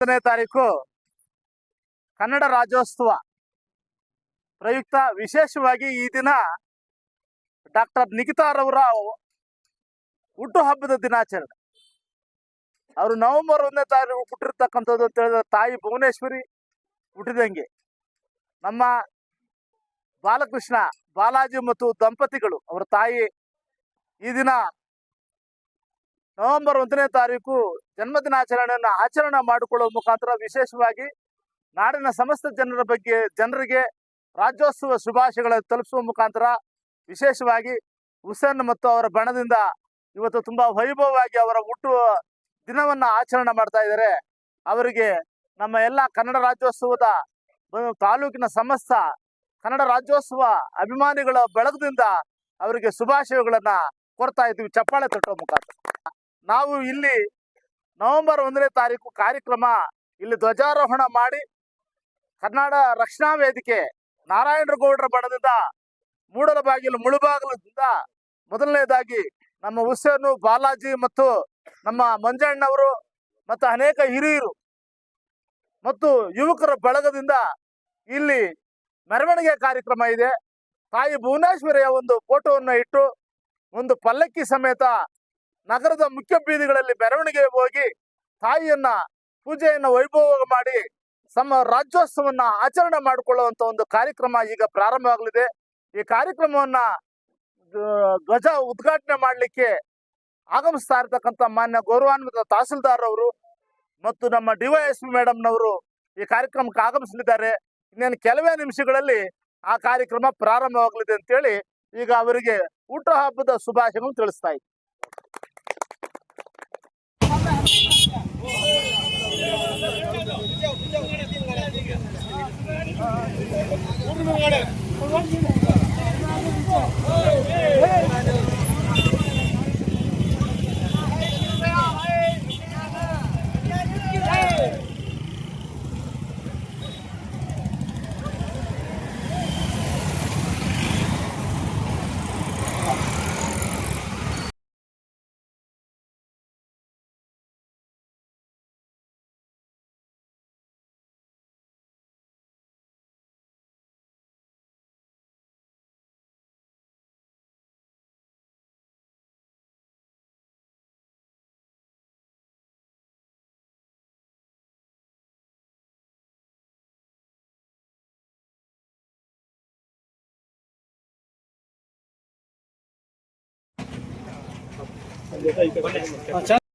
ಹತ್ತನೇ ತಾರೀಕು ಕನ್ನಡ ರಾಜ್ಯೋತ್ಸವ. ಪ್ರಯುಕ್ತ ವಿಶೇಷವಾಗಿ ಈ ದಿನ ಡಾಕ್ಟರ್ ನಿಖಿತಾರವರ ಹುಟ್ಟುಹಬ್ಬದ ದಿನಾಚರಣೆ. ಅವರು ನವೆಂಬರ್ ಒಂದನೇ ತಾರೀಕು ಹುಟ್ಟಿರ್ತಕ್ಕಂಥದ್ದು ಅಂತ ಹೇಳಿದ್ರೆ ತಾಯಿ ಭುವನೇಶ್ವರಿ ಹುಟ್ಟಿದಂಗೆ. ನಮ್ಮ ಬಾಲಕೃಷ್ಣ, ಬಾಲಾಜಿ ಮತ್ತು ದಂಪತಿಗಳು, ಅವರ ತಾಯಿ ಈ ದಿನ ನವೆಂಬರ್ ಒಂದನೇ ತಾರೀಕು ಜನ್ಮದಿನಾಚರಣೆಯನ್ನು ಆಚರಣೆ ಮಾಡಿಕೊಳ್ಳುವ ಮುಖಾಂತರ ವಿಶೇಷವಾಗಿ ನಾಡಿನ ಸಮಸ್ತ ಜನರ ಬಗ್ಗೆ, ಜನರಿಗೆ ರಾಜ್ಯೋತ್ಸವ ಶುಭಾಶಯಗಳನ್ನು ತಲುಪಿಸುವ ಮುಖಾಂತರ ವಿಶೇಷವಾಗಿ ಹುಸೇನ್ ಮತ್ತು ಅವರ ಬಣದಿಂದ ಇವತ್ತು ತುಂಬಾ ವೈಭವವಾಗಿ ಅವರ ಹುಟ್ಟುವ ದಿನವನ್ನ ಆಚರಣೆ ಮಾಡ್ತಾ ಇದ್ದಾರೆ. ಅವರಿಗೆ ನಮ್ಮ ಎಲ್ಲ ಕನ್ನಡ ರಾಜ್ಯೋತ್ಸವದ ತಾಲೂಕಿನ ಸಮಸ್ತ ಕನ್ನಡ ರಾಜ್ಯೋತ್ಸವ ಅಭಿಮಾನಿಗಳ ಬೆಳಗದಿಂದ ಅವರಿಗೆ ಶುಭಾಶಯಗಳನ್ನ ಕೊಡ್ತಾ ಇದ್ದೀವಿ. ಚಪ್ಪಾಳೆ ತಟ್ಟುವ ಮುಖಾಂತರ. ನಾವು ಇಲ್ಲಿ ನವೆಂಬರ್ ಒಂದನೇ ತಾರೀಕು ಕಾರ್ಯಕ್ರಮ ಇಲ್ಲಿ ಧ್ವಜಾರೋಹಣ ಮಾಡಿ ಕನ್ನಡ ರಕ್ಷಣಾ ವೇದಿಕೆ ನಾರಾಯಣಗೌಡರ ಬಣದಿಂದ ಮೂಡಲ ಬಾಗಿಲು ಮುಳುಬಾಗಿಲದಿಂದ ಮೊದಲನೇದಾಗಿ ನಮ್ಮ ಹುಸೇನು, ಬಾಲಾಜಿ ಮತ್ತು ನಮ್ಮ ಮಂಜಣ್ಣವರು ಮತ್ತು ಅನೇಕ ಹಿರಿಯರು ಮತ್ತು ಯುವಕರ ಬಳಗದಿಂದ ಇಲ್ಲಿ ಮೆರವಣಿಗೆ ಕಾರ್ಯಕ್ರಮ ಇದೆ. ತಾಯಿ ಭುವನೇಶ್ವರಿಯ ಒಂದು ಫೋಟೋವನ್ನು ಇಟ್ಟು, ಒಂದು ಪಲ್ಲಕ್ಕಿ ಸಮೇತ ನಗರದ ಮುಖ್ಯ ಬೀದಿಗಳಲ್ಲಿ ಮೆರವಣಿಗೆ ಹೋಗಿ ತಾಯಿಯನ್ನ ಪೂಜೆಯನ್ನ ವೈಭವ ಮಾಡಿ ತಮ್ಮ ರಾಜ್ಯೋತ್ಸವನ್ನ ಆಚರಣೆ ಮಾಡಿಕೊಳ್ಳುವಂತ ಒಂದು ಕಾರ್ಯಕ್ರಮ ಈಗ ಪ್ರಾರಂಭವಾಗಲಿದೆ. ಈ ಕಾರ್ಯಕ್ರಮವನ್ನ ಧ್ವ- ಧ್ವಜ ಉದ್ಘಾಟನೆ ಮಾಡಲಿಕ್ಕೆ ಆಗಮಿಸ್ತಾ ಇರತಕ್ಕಂಥ ಮಾನ್ಯ ಗೌರವಾನ್ವಿತ ತಹಸೀಲ್ದಾರ್ ಅವರು ಮತ್ತು ನಮ್ಮ ಡಿ ಎಸ್ ಮೇಡಮ್ನವರು ಈ ಕಾರ್ಯಕ್ರಮಕ್ಕೆ ಆಗಮಿಸಲಿದ್ದಾರೆ. ಇನ್ನೇನು ಕೆಲವೇ ನಿಮಿಷಗಳಲ್ಲಿ ಆ ಕಾರ್ಯಕ್ರಮ ಪ್ರಾರಂಭವಾಗಲಿದೆ ಅಂತೇಳಿ ಈಗ ಅವರಿಗೆ ಊಟ ಹಬ್ಬದ ಶುಭಾಶಯಗಳನ್ನು ತಿಳಿಸ್ತಾ ಇದ್ದೀನಿ マジで。